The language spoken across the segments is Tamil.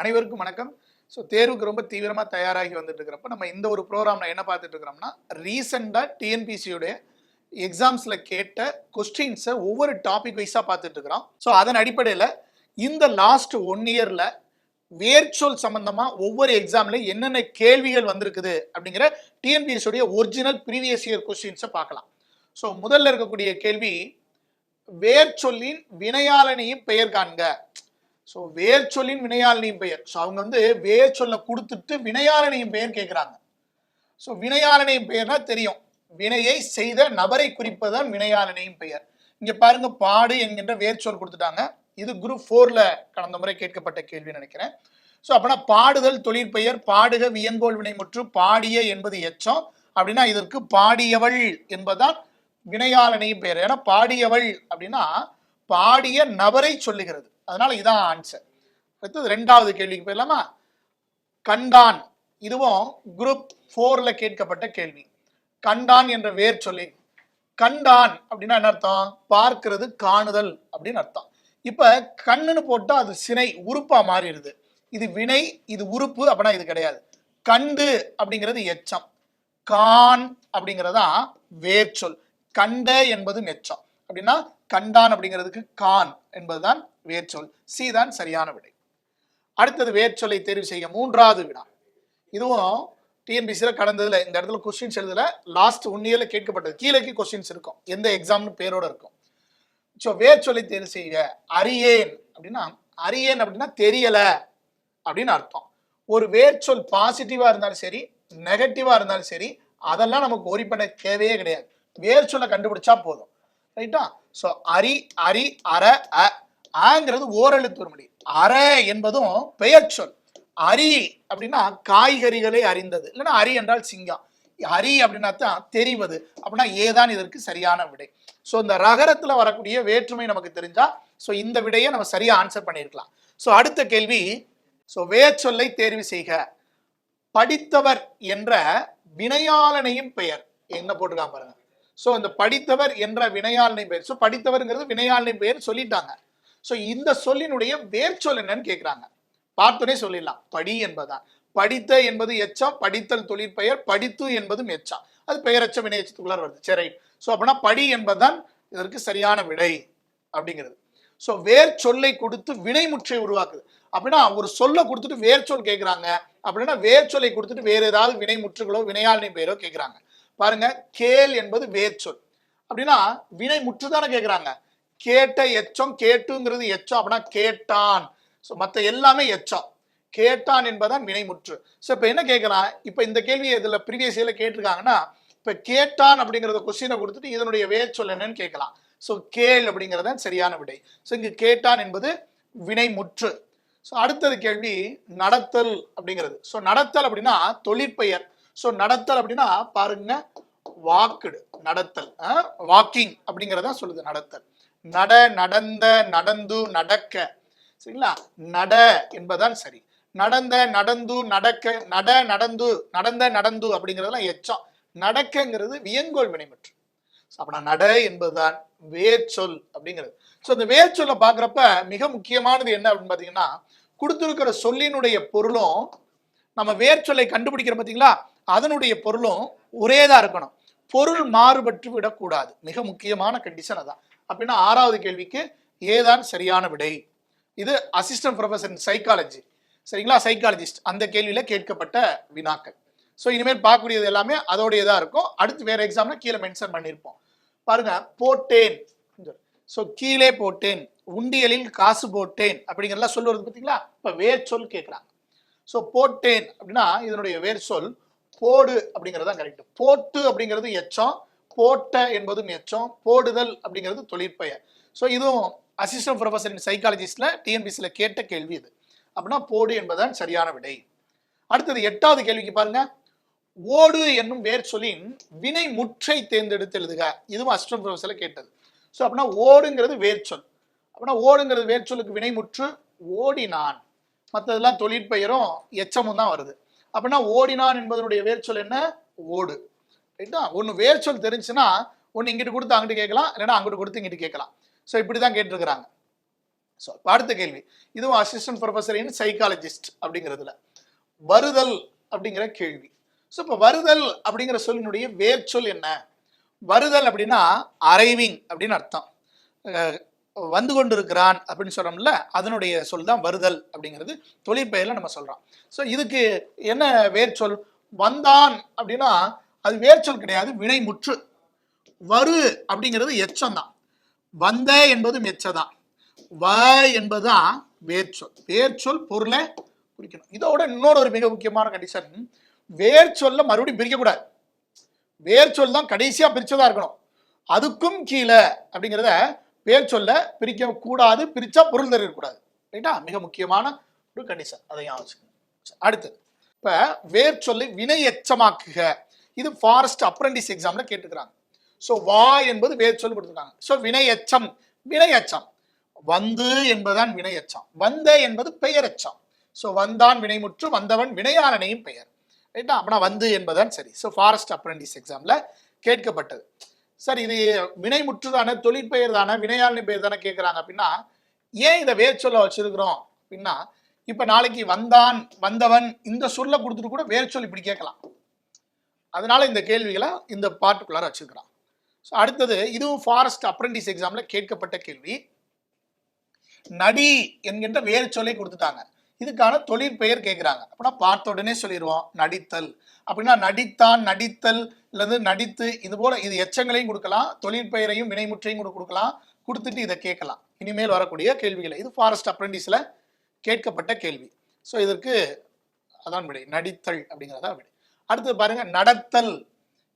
அனைவருக்கும் வணக்கம். ஸோ தேர்வுக்கு ரொம்ப தீவிரமாக தயாராகி வந்துட்டு இருக்கிறப்ப நம்ம இந்த ஒரு ப்ரோக்ராம்ல என்ன பார்த்துட்டு இருக்கிறோம்னா ரீசெண்டாக டிஎன்பிசியுடைய எக்ஸாம்ஸில் கேட்ட கொஸ்டின்ஸை ஒவ்வொரு டாபிக் வைஸாக பார்த்துட்டு இருக்கிறோம் ஸோ அதன் அடிப்படையில் இந்த லாஸ்ட் ஒன் இயரில் வேர்ச்சொல் சம்பந்தமாக ஒவ்வொரு எக்ஸாமில் என்னென்ன கேள்விகள் வந்திருக்குது அப்படிங்கிற டிஎன்பிஎஸ்சியோடைய ஒரிஜினல் ப்ரீவியஸ் இயர் கொஸ்டின்ஸை பார்க்கலாம். ஸோ முதல்ல இருக்கக்கூடிய கேள்வி வேர்ச்சொல்லின் வினையாளனையும் பெயர் காண்க. ஸோ வேர்ச்சொல்லின் வினையாளனையும் பெயர். ஸோ அவங்க வந்து வேர்ச்சொல்லை கொடுத்துட்டு வினையாளனையும் பெயர் கேட்குறாங்க ஸோ வினையாளனையும் பெயர்னா தெரியும். வினையை செய்த நபரை குறிப்பதுதான் வினையாளனையும் பெயர். இங்கே பாருங்க பாடு என்கின்ற வேர்ச்சொல் கொடுத்துட்டாங்க. இது குரூப் ஃபோர்ல கடந்த முறை கேட்கப்பட்ட கேள்வி நினைக்கிறேன். ஸோ அப்படின்னா பாடுதல் தொழிற்பெயர் பாடுக வியங்கோல் வினைமுற்று பாடிய என்பது எச்சம். அப்படின்னா இதற்கு பாடியவள் என்பதுதான் வினையாளனையும் பெயர். ஏன்னா பாடியவள் அப்படின்னா பாடிய நபரை சொல்லுகிறது. அதனால இதான் ஆன்சர் அடுத்தது ரெண்டாவது கேள்விக்கு போயிடலாமா? கண்டான். இதுவும் குரூப் ஃபோர்ல கேட்கப்பட்ட கேள்வி. கண்டான் என்ற வேர் சொல்லி கண்டான் அப்படின்னா என்ன அர்த்தம்? பார்க்கிறது காணுதல் அப்படின்னு அர்த்தம். இப்ப கண்ணுன்னு போட்டா அது சினை உறுப்பா மாறிடுது. இது வினை இது உறுப்பு அப்படின்னா இது கிடையாது. கண்டு அப்படிங்கிறது எச்சம். கான் அப்படிங்கிறதா வேர்ச்சொல் கண்ட என்பது நெச்சம் அப்படின்னா கண்டான் அப்படிங்கிறதுக்கு கான் என்பதுதான் வேர்ச்சொல் சி தான் சரியான விடை. அடுத்தது வேர்ச்சொல்லை தேர்வு செய்ய மூன்றாவது வினா. இதுவும் டிஎன்பிசியில் கடந்ததில் இந்த இடத்துல கொஸ்டின்ஸ் எழுதல லாஸ்ட் ஒன் இயரில் கேட்கப்பட்டது. கீழே கொஸ்டின்ஸ் இருக்கும். எந்த எக்ஸாம்னு பேரோட இருக்கும். ஸோ வேர்ச்சொல்லை தேர்வு செய்ய அரியேன் அப்படின்னா அரியேன் அப்படின்னா தெரியலை அப்படின்னு அர்த்தம். ஒரு வேர்ச்சொல் பாசிட்டிவாக இருந்தாலும் சரி நெகட்டிவாக இருந்தாலும் சரி அதெல்லாம் நமக்கு ஒரி பண்ண தேவையே கிடையாது. வேர்ச்சொல்லை கண்டுபிடிச்சா போதும். ரைட்டா ஸோ அரி அரி அற அ ஆங்கிறது ஓரெழுத்து ஒரு மொழி. அற என்பதும் பெயர் சொல். அரி அப்படின்னா காய்கறிகளை அறிந்தது. இல்லைன்னா அரி என்றால் சிங்கம். அரி அப்படின்னா தான் தெரிவது. அப்படின்னா ஏதான் இதற்கு சரியான விடை. ஸோ இந்த ரகரத்தில் வரக்கூடிய வேற்றுமை நமக்கு தெரிஞ்சா ஸோ இந்த விடையை நம்ம சரியா ஆன்சர் பண்ணியிருக்கலாம் ஸோ அடுத்த கேள்வி ஸோ வேச்சொல்லை தேர்வு செய்க. படித்தவர் என்ற வினையாளனையும் பெயர். என்ன போட்டிருக்காங்க பாருங்க. ஸோ இந்த படித்தவர் என்ற வினையாளனை பெயர். ஸோ படித்தவர்ங்கிறது வினையாளனை பெயர் சொல்லிட்டாங்க. ஸோ இந்த சொல்லினுடைய வேர்ச்சொல் என்னன்னு கேட்குறாங்க பார்த்தோன்னே சொல்லிடலாம். படி என்பதான் படித்த என்பது எச்சம் படித்தல் தொழிற்பெயர் படித்து என்பதும் எச்சம். அது பெயரச்சம் வினையச்சத்துக்குள்ளார வருது. சரி. ஸோ அப்படின்னா படி என்பதுதான் இதற்கு சரியான விடை அப்படிங்கிறது. ஸோ வேர் சொல்லை கொடுத்து வினைமுற்றை உருவாக்குது. அப்படின்னா ஒரு சொல்லை கொடுத்துட்டு வேர் சொல் கேட்குறாங்க அப்படின்னா வேர் சொல்லை கொடுத்துட்டு வேறு ஏதாவது வினைமுற்றுகளோ வினையாளினி பெயரோ கேட்குறாங்க பாருங்க. கேள் என்பது வேர் சொல். அப்படின்னா வினை முற்று தானே கேட்குறாங்க கேட்ட எச்சம் கேட்டுங்கிறது எச்சம் அப்படின்னா கேட்டான். ஸோ மற்ற எல்லாமே எச்சம். கேட்டான் என்பதான் வினைமுற்று. ஸோ இப்போ என்ன கேட்கலாம்? இப்போ இந்த கேள்வி இதில் ப்ரீவியஸ் இயரில் கேட்டிருக்காங்கன்னா இப்போ கேட்டான் அப்படிங்கிறத கொஸ்டினை கொடுத்துட்டு இதனுடைய வேர் என்னன்னு கேட்கலாம். ஸோ கேள் அப்படிங்கிறது சரியான விடை. ஸோ இங்கு கேட்டான் என்பது வினைமுற்று. ஸோ அடுத்தது கேள்வி நடத்தல் அப்படிங்கிறது. ஸோ நடத்தல் அப்படின்னா தொழிற்பெயர். ஸோ நடத்தல் அப்படின்னா பாருங்க வாக்குடு நடத்தல் வாக்கிங் அப்படிங்கிறத சொல்லுது நடத்தல். நட நடந்த நடந்து நடக்க. சரிங்களா? நட என்பதால் சரி. நடந்த நடந்து நடக்க நட நடந்து நடந்த நடந்து அப்படிங்கிறதெல்லாம் எச்சம். நடக்கங்கிறது வியங்கோல் வினைமற்று அப்படின்னா நட என்பதுதான் வேர்ச்சொல் அப்படிங்கிறது. ஸோ இந்த வேர்ச்சொல்லை பார்க்குறப்ப மிக முக்கியமானது என்ன அப்படின்னு பார்த்தீங்கன்னா கொடுத்துருக்கிற சொல்லினுடைய பொருளும் நம்ம வேர்ச்சொல்லை கண்டுபிடிக்கிற பார்த்தீங்களா அதனுடைய பொருளும் ஒரே தான் இருக்கணும். பொருள் மாறுபட்டு விடக்கூடாது. மிக முக்கியமான கண்டிஷன் அதான். அப்படின்னா ஆறாவது கேள்விக்கு ஏதான் சரியான விடை? இது அசிஸ்டன்ட் ப்ரொஃபஸர் இன் சைக்காலஜி சரிங்களா? சைக்காலஜிஸ்ட் அந்த கேள்வியில் கேட்கப்பட்ட வினாக்கள். ஸோ இனிமேல் பார்க்கக்கூடியது எல்லாமே அதோடையதா இருக்கும். அடுத்து வேற எக்ஸாம்ல கீழே மென்ஷன் பண்ணியிருப்போம். பாருங்க போட்டேன். ஸோ கீழே போட்டேன். உண்டியலில் காசு போட்டேன். அப்படிங்கிறதெல்லாம் சொல்லுவது பார்த்தீங்களா இப்போ வேர் சொல் கேட்குறாங்க ஸோ போட்டேன் அப்படின்னா இதனுடைய வேர் சொல் போடு அப்படிங்கிறது தான் கரெக்ட் போட்டு அப்படிங்கிறது எச்சம் போட்ட என்பதும் எச்சம் போடுதல் அப்படிங்கிறது தொழிற்பெயர். ஸோ இதுவும் அசிஸ்டன்ட் ப்ரொஃபஸர் இன் சைக்காலஜிஸ்ட்ல டிஎன்பிசியில் கேட்ட கேள்வி இது. அப்படின்னா போடு என்பதுதான் சரியான விடை. அடுத்தது எட்டாவது கேள்விக்கு பாருங்க. ஓடு என்னும் வேர் சொல்லின் வினை முற்றை தேர்ந்தெடுத்து எழுதுக. இதுவும் அசிஸ்டன்ட் ப்ரொஃபஸரில் கேட்டது. ஸோ அப்படின்னா ஓடுங்கிறது வேர் சொல். அப்படின்னா ஓடுங்கிறது வேர் சொல்லுக்கு வினைமுற்று ஓடினான். மற்றதெல்லாம் தொழிற்பெயரும் எச்சமும் தான் வருது. அப்படின்னா ஓடினான் என்பதனுடைய வேர்ச்சொல் என்ன? ஓடு. ரைட்டா ஒன்று வேர்ச்சொல் தெரிஞ்சுன்னா ஒன்று இங்கிட்டு கொடுத்து அங்கிட்டு கேட்கலாம் இல்லைன்னா அங்கிட்டு கொடுத்து இங்கிட்டு கேட்கலாம். ஸோ இப்படி தான் கேட்டிருக்கிறாங்க ஸோ அடுத்த கேள்வி. இதுவும் அசிஸ்டன்ட் ப்ரொஃபஸர் இன் சைக்காலஜிஸ்ட் அப்படிங்கிறதுல. வருதல் அப்படிங்கிற கேள்வி. ஸோ இப்போ வருதல் அப்படிங்கிற சொல்லினுடைய வேர்ச்சொல் என்ன? வருதல் அப்படின்னா அரைவிங் அப்படின்னு அர்த்தம். வந்து கொண்டிருக்கிறான் அப்படின்னு சொல்கிறோம்ல அதனுடைய சொல் தான் வருதல் அப்படிங்கிறது. தொழிற்பெயரில் நம்ம சொல்கிறோம் ஸோ இதுக்கு என்ன வேர்ச்சொல் வந்தான் அப்படின்னா அது வேர்ச்சொல் கிடையாது வினைமுற்று வரு அப்படிங்கிறது எச்சம் தான் வந்த என்பது மெச்சதான் வ என்பதுதான் வேர்ச்சொல் வேர்ச்சொல் பொருளை குறிக்கணும். இதோட இன்னொரு ஒரு மிக முக்கியமான கண்டிஷன் வேர்ச்சொல்ல மறுபடியும் பிரிக்கக்கூடாது. வேர்ச்சொல் தான் கடைசியா பிரிச்சதா இருக்கணும். அதுக்கும் கீழே அப்படிங்கிறத வேர்ச்சொல்ல பிரிக்க கூடாது பிரிச்சா பொருள் தெரியக்கூடாது ரைட்டா? மிக முக்கியமான ஒரு கண்டிஷன் அதை ஞாபகம் அடுத்து இப்ப வேர்ச்சொல்லை வினை எச்சமாக்குக. இது ஃபாரஸ்ட் அப்ரண்டிஸ் எக்ஸாம்ல கேட்டுக்கிறாங்க. ஸோ வா என்பது வேர்ச்சொல் கொடுத்துருக்காங்க. ஸோ வினையச்சம் வினையச்சம். வந்து என்பதுதான் வினையச்சம். வந்த என்பது பெயரச்சம். ஸோ வந்தான் வினைமுற்று வந்தவன் வினையாளனையும் பெயர். ரைட்டா அப்படின்னா வந்து என்பதுதான் சரி. ஸோ ஃபாரஸ்ட் அப்ரண்டிஸ் எக்ஸாம்ல கேட்கப்பட்டது. சார் இது வினைமுற்று தானே தொழிற்பெயர் தானே வினையாளனை பெயர் தானே கேட்குறாங்க அப்படின்னா ஏன் இதை வேர்ச்சொல்ல வச்சிருக்கிறோம் அப்படின்னா இப்போ நாளைக்கு வந்தான் வந்தவன் இந்த சொல்ல கொடுத்துட்டு கூட வேர்ச்சொல் இப்படி கேட்கலாம். அதனால இந்த கேள்விகளை இந்த பாட்டுக்குள்ளார வச்சிருக்கிறான். ஸோ அடுத்தது இதுவும் ஃபாரஸ்ட் அப்ரண்டிஸ் எக்ஸாமில் கேட்கப்பட்ட கேள்வி. நடி என்கின்ற வேறு சொல்லை கொடுத்துட்டாங்க. இதுக்கான தொழிற்பெயர் கேட்குறாங்க. அப்படின்னா பார்த்த உடனே சொல்லிடுவோம் நடித்தல். அப்படின்னா நடித்தான் நடித்தல் அல்லது நடித்து இது போல இது எச்சங்களையும் கொடுக்கலாம் தொழிற்பெயரையும் வினைமுற்றையும் கூட கொடுக்கலாம் கொடுத்துட்டு இதை கேட்கலாம். இனிமேல் வரக்கூடிய கேள்விகளை. இது ஃபாரஸ்ட் அப்ரெண்டிஸில் கேட்கப்பட்ட கேள்வி. ஸோ இதற்கு அதான் விடை நடித்தல் அப்படிங்கிறதா விடை. அடுத்தது பாருங்க நடத்தல்.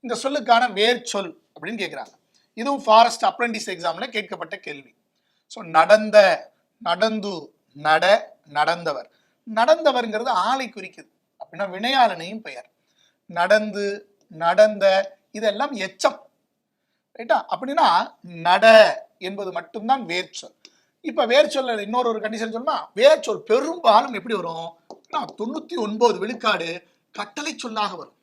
இந்த சொல்லுக்கான வேர் சொல் அப்படின்னு கேட்குறாங்க இதுவும் ஃபாரஸ்ட் அப்ரண்டிஸ் எக்ஸாம்ல கேட்கப்பட்ட கேள்வி. ஸோ நடந்த நடந்து நட நடந்தவர். நடந்தவர்ங்கிறது ஆளை குறிக்குது. அப்படின்னா வினையாளனையும் பெயர். நடந்து நடந்த இதெல்லாம் எச்சம். ரைட்டா அப்படின்னா நட என்பது மட்டும்தான் வேர்ச்சொல். இப்போ வேர்ச்சொல்ல இன்னொரு ஒரு கண்டிஷன் சொன்னா வேர்ச்சொல் பெரும்பாலும் எப்படி வரும்? தொண்ணூத்தி ஒன்பது விழுக்காடு கட்டளை சொல்லாக வரும்.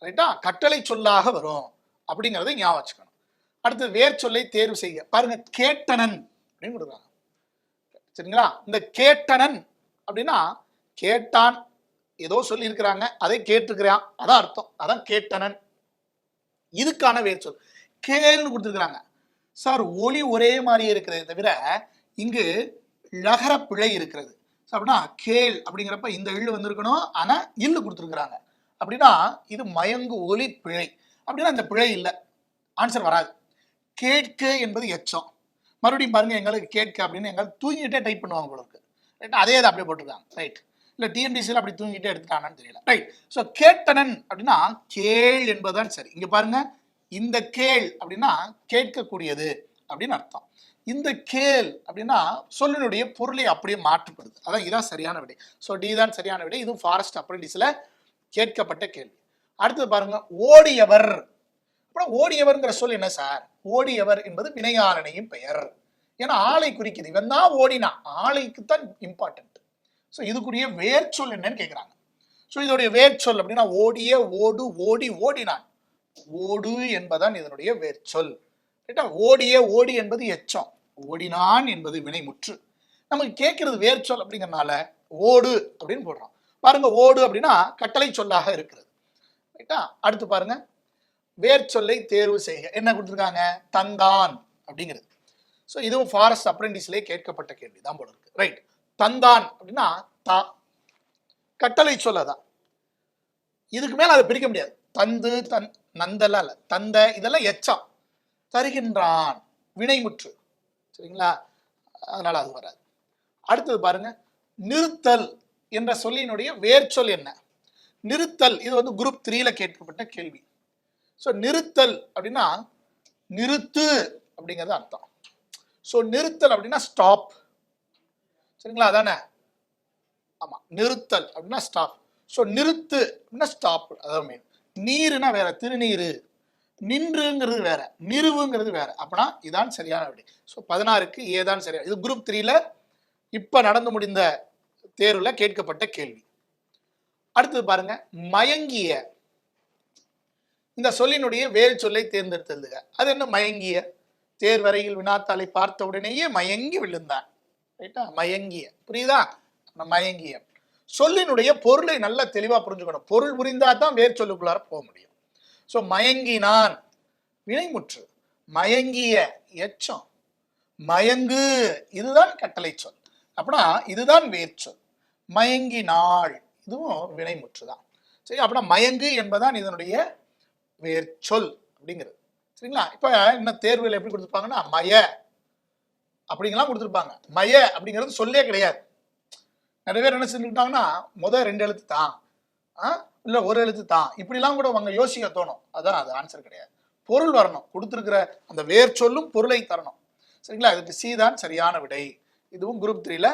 ரைட்டா கட்டளை சொல்லாக வரும். அப்படிங்கிறத ஞாபகம் வச்சுக்கணும். அடுத்து வேர்ச்சொல்லை தேர்வு செய்ய பாருங்க கேட்டனன் அப்படின்னு கொடுக்குறாங்க. சரிங்களா? இந்த கேட்டனன் அப்படின்னா கேட்டான் ஏதோ சொல்லியிருக்கிறாங்க அதை கேட்டிருக்கிறான். அதான் அர்த்தம். அதான் கேட்டனன் இதுக்கான வேர்ச்சொல் கேள்னு கொடுத்துருக்குறாங்க. சார் ஒளி ஒரே மாதிரியே இருக்கிறதே தவிர இங்கு லகர பிழை இருக்கிறது. அப்படின்னா கேள் அப்படிங்கிறப்ப இந்த இள்ளு வந்திருக்கணும். ஆனா இல்லு கொடுத்துருக்குறாங்க. அப்படின்னா இது மயங்கு ஒலி பிழை. அப்படின்னா இந்த பிழை இல்லை. ஆன்சர் வராது. கேட்க என்பது எச்சம். மறுபடியும் பாருங்க எங்களுக்கு கேட்க அப்படின்னு எங்களுக்கு தூங்கிட்டே டைப் பண்ணுவாங்க போல இருக்கு. ரைட் அதே தான் அப்படியே போட்டிருக்காங்க. ரைட் இல்லை டிஎன்டிசியில் அப்படி தூங்கிட்டே எடுத்துட்டானான்னு தெரியல. ரைட் ஸோ கேட்டனன் அப்படின்னா கேள் என்பதுதான் சரி. இங்கே பாருங்க இந்த கேள் அப்படின்னா கேட்கக்கூடியது அப்படின்னு அர்த்தம். இந்த கேள் அப்படின்னா சொல்லினுடைய பொருளை அப்படியே மாற்றுப்படுது. அதான் இதுதான் சரியான விடை. ஸோ டி தான் சரியான விடை. இதுவும் ஃபாரஸ்ட் அப்ரண்டிஸ்ல கேட்கப்பட்ட கேள்வி. அடுத்தது பாருங்க ஓடியவர். அப்புறம் ஓடியவர்ங்கிற சொல் என்ன சார்? ஓடியவர் என்பது வினையாளனையும் பெயர். ஏன்னா ஆளை குறிக்குது. இவன் தான் ஓடினா ஆளைக்கு தான் இம்பார்ட்டன்ட் ஸோ இதுக்குரிய வேர்ச்சொல் என்னன்னு கேட்குறாங்க ஸோ இதோடைய வேர்ச்சொல் அப்படின்னா ஓடிய ஓடு ஓடி ஓடினான். ஓடு என்பதான் இதனுடைய வேர்ச்சொல். ரைட்டா ஓடிய ஓடி என்பது எச்சம். ஓடினான் என்பது வினைமுற்று நமக்கு கேட்கறது வேர்ச்சொல் அப்படிங்கறனால ஓடு அப்படின்னு போடுறோம். பாருங்க ஓடு அப்படின்னா கட்டளை சொல்லாக இருக்கிறது. ரைட்டா? அடுத்து பாருங்க. வேர்ச்சொல்லை தேர்வு செய்க. என்ன கொடுத்துருக்காங்க? தந்தான் அப்படிங்கிறது. ஸோ இதுவும் ஃபாரஸ்ட் அப்ரெண்டிஸ்லேயே கேட்கப்பட்ட கேள்வி தான் போல இருக்கு. ரைட் தந்தான் அப்படின்னா தா. கட்டளை சொல்லதான் இதுக்கு மேல அதை பிரிக்க முடியாது. தந்து தன் நந்தெல்லாம் இல்ல தந்த இதெல்லாம் எச்சம். தருகின்றான். வினைமுற்று சரிங்களா? அதனால அது வராது. அடுத்தது பாருங்க நிறுத்தல் என்ற சொல்லினுடைய வேர்ச்சொல் என்ன? நிறுத்தல் இது வந்து குரூப் த்ரீல கேட்கப்பட்ட கேள்வி. ஸோ நிறுத்தல் அப்படின்னா நிறுத்து அப்படிங்கிறது அர்த்தம். ஸோ நிறுத்தல் அப்படின்னா ஸ்டாப் சரிங்களா? அதானே? ஆமா நிறுத்தல் அப்படின்னா ஸ்டாப் ஸோ நிறுத்து அப்படின்னா ஸ்டாப் அதான் மீன் நீருனா வேற திருநீரு. நின்றுங்கிறது வேற நிறுவுங்கிறது வேற. அப்படின்னா இதான் சரியான விடை ஸோ பதினாறுக்கு ஏதான் சரியான இது குரூப் த்ரீல இப்ப நடந்து முடிந்த தேர்வுல கேட்கப்பட்ட கேள்வி. அடுத்தது பாருங்க மயங்கிய. இந்த சொல்லினுடைய வேறு சொல்லை தேர்ந்தெடுத்ததுங்க அது என்ன மயங்கிய? தேர்வரையில் வினாத்தாளை பார்த்த உடனேயே மயங்கி விழுந்தான். ரைட்டா மயங்கிய. புரியுதா? மயங்கிய. சொல்லினுடைய பொருளை நல்லா தெளிவா புரிஞ்சுக்கணும். பொருள் புரிந்தா தான் வேர் சொல்லுக்குள்ளார போக முடியும். ஸோ மயங்கினான். வினைமுற்று. மயங்கிய எச்சம். மயங்கு இதுதான் கட்டளை சொல். அப்படின்னா இதுதான் வேர்ச்சொல் மயங்கினாள். இதுவும் வினைமுற்று தான். சரி அப்படின்னா மயங்கு என்பதான் இதனுடைய வேர்ச்சொல் அப்படிங்கிறது. சரிங்களா? இப்போ இன்னும் தேர்வுகள் எப்படி கொடுத்துருப்பாங்கன்னா மய அப்படிங்கலாம் கொடுத்துருப்பாங்க. மய அப்படிங்கிறது சொல்லே கிடையாது. நிறைய பேர் என்ன செஞ்சுக்கிட்டாங்கன்னா முதல் ரெண்டு எழுத்து தான். இல்லை ஒரு எழுத்து தான். இப்படிலாம் கூட அவங்க யோசிக்க தோணும். அதான் அது ஆன்சர் கிடையாது. பொருள் வரணும். கொடுத்துருக்கிற அந்த வேர் சொல்லும் பொருளை தரணும். சரிங்களா? அதுக்கு சி தான் சரியான விடை. இதுவும் குரூப் த்ரீல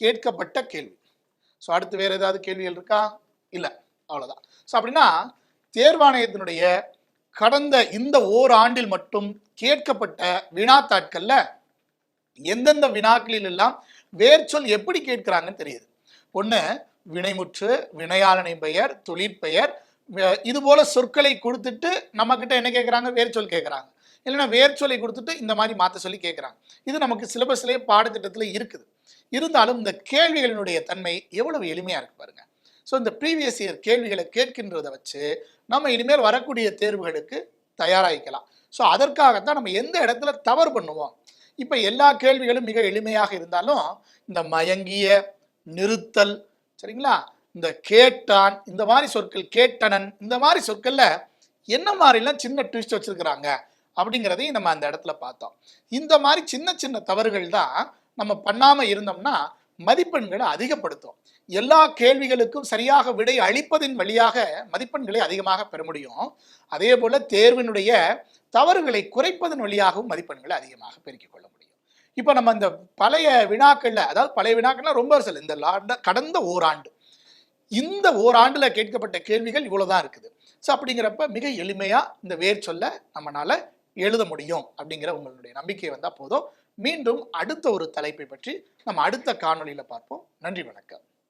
கேட்கப்பட்ட கேள்வி. ஸோ அடுத்து வேற ஏதாவது கேள்விகள் இருக்கா? இல்லை. அவ்வளோதான் ஸோ அப்படின்னா தேர்வாணையத்தினுடைய கடந்த இந்த ஓராண்டில் மட்டும் கேட்கப்பட்ட வினாத்தாட்கள்ல எந்தெந்த வினாக்களில் எல்லாம் வேர்ச்சொல் எப்படி கேட்கிறாங்கன்னு தெரியுது. ஒன்று வினைமுற்று வினையாளனை பெயர் தொழிற்பெயர் இது போல சொற்களை கொடுத்துட்டு நம்ம கிட்ட என்ன கேட்குறாங்க வேர்ச்சொல் கேட்குறாங்க இல்லைன்னா வேர்ச்சொல்லை கொடுத்துட்டு இந்த மாதிரி மாற்ற சொல்லி கேட்குறாங்க இது நமக்கு சிலபஸ்லேயே பாடத்திட்டத்தில் இருக்குது. இருந்தாலும் இந்த கேள்விகளினுடைய தன்மை எவ்வளவு எளிமையாக இருக்கு பாருங்க. ஸோ இந்த ப்ரீவியஸ் இயர் கேள்விகளை கேட்கின்றதை வச்சு நம்ம இனிமேல் வரக்கூடிய தேர்வுகளுக்கு தயாராகிக்கலாம். ஸோ அதற்காகத்தான் நம்ம எந்த இடத்துல தவறு பண்ணுவோம்? இப்போ எல்லா கேள்விகளும் மிக எளிமையாக இருந்தாலும் இந்த மயங்கிய நிறுத்தல் சரிங்களா? இந்த கேட்டான் இந்த மாதிரி சொற்கள் கேட்டனன் இந்த மாதிரி சொற்கள்ல என்ன மாதிரிலாம் சின்ன ட்விஸ்ட் வச்சிருக்கிறாங்க அப்படிங்கிறதையும் நம்ம அந்த இடத்துல பார்த்தோம். இந்த மாதிரி சின்ன சின்ன தவறுகள் தான் நம்ம பண்ணாம இருந்தோம்னா மதிப்பெண்களை அதிகப்படுத்தும். எல்லா கேள்விகளுக்கும் சரியாக விடை அளிப்பதின் வழியாக மதிப்பெண்களை அதிகமாக பெற முடியும். அதே போல தேர்வினுடைய தவறுகளை குறைப்பதன் வழியாகவும் மதிப்பெண்களை அதிகமாக பெருக்கிக் கொள்ள முடியும். இப்போ நம்ம இந்த பழைய வினாக்கள்ல அதாவது பழைய வினாக்கள்ல ரொம்ப சில இந்த லாண்ட கடந்த ஓராண்டு. இந்த ஓராண்டில் கேட்கப்பட்ட கேள்விகள் இவ்வளோதான் இருக்குது. ஸோ அப்படிங்கிறப்ப மிக எளிமையாக இந்த வேர் சொல்ல நம்மனால எழுத முடியும் அப்படிங்கிற உங்களுடைய நம்பிக்கை வந்தால் போதும். மீண்டும் அடுத்த ஒரு தலைப்பை பற்றி நம்ம அடுத்த காணொலியில் பார்ப்போம். நன்றி வணக்கம்.